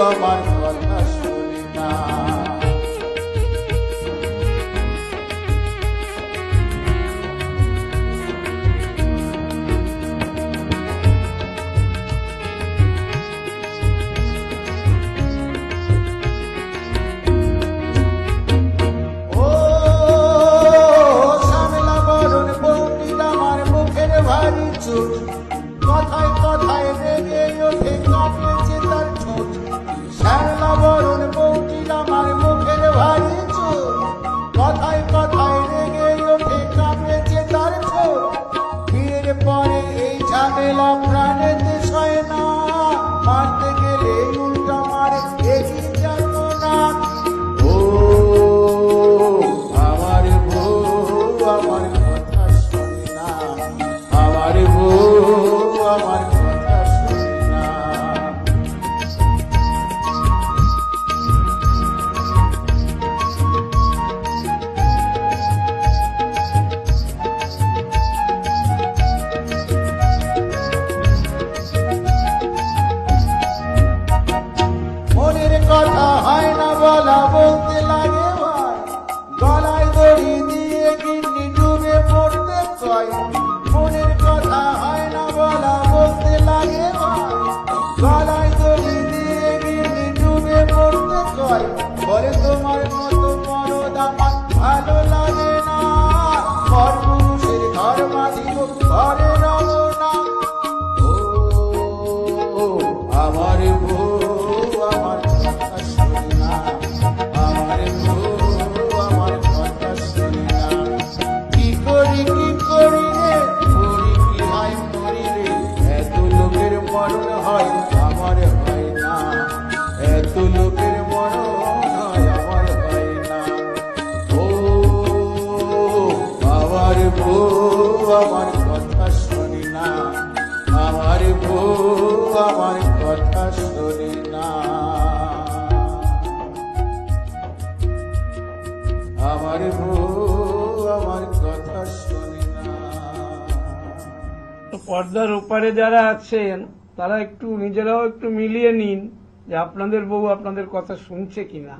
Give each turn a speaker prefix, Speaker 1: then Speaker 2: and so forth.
Speaker 1: আমার কথা শুনি না কথায় কথায় রেগে ওঠে কাঁপে I love you.
Speaker 2: Hare পর্দার ওপারে যারা আছেন, তারা একটু নিজেরাও একটু মিলিয়ে নিন যে আপনাদের বউ আপনাদের কথা শুনছে কিনা।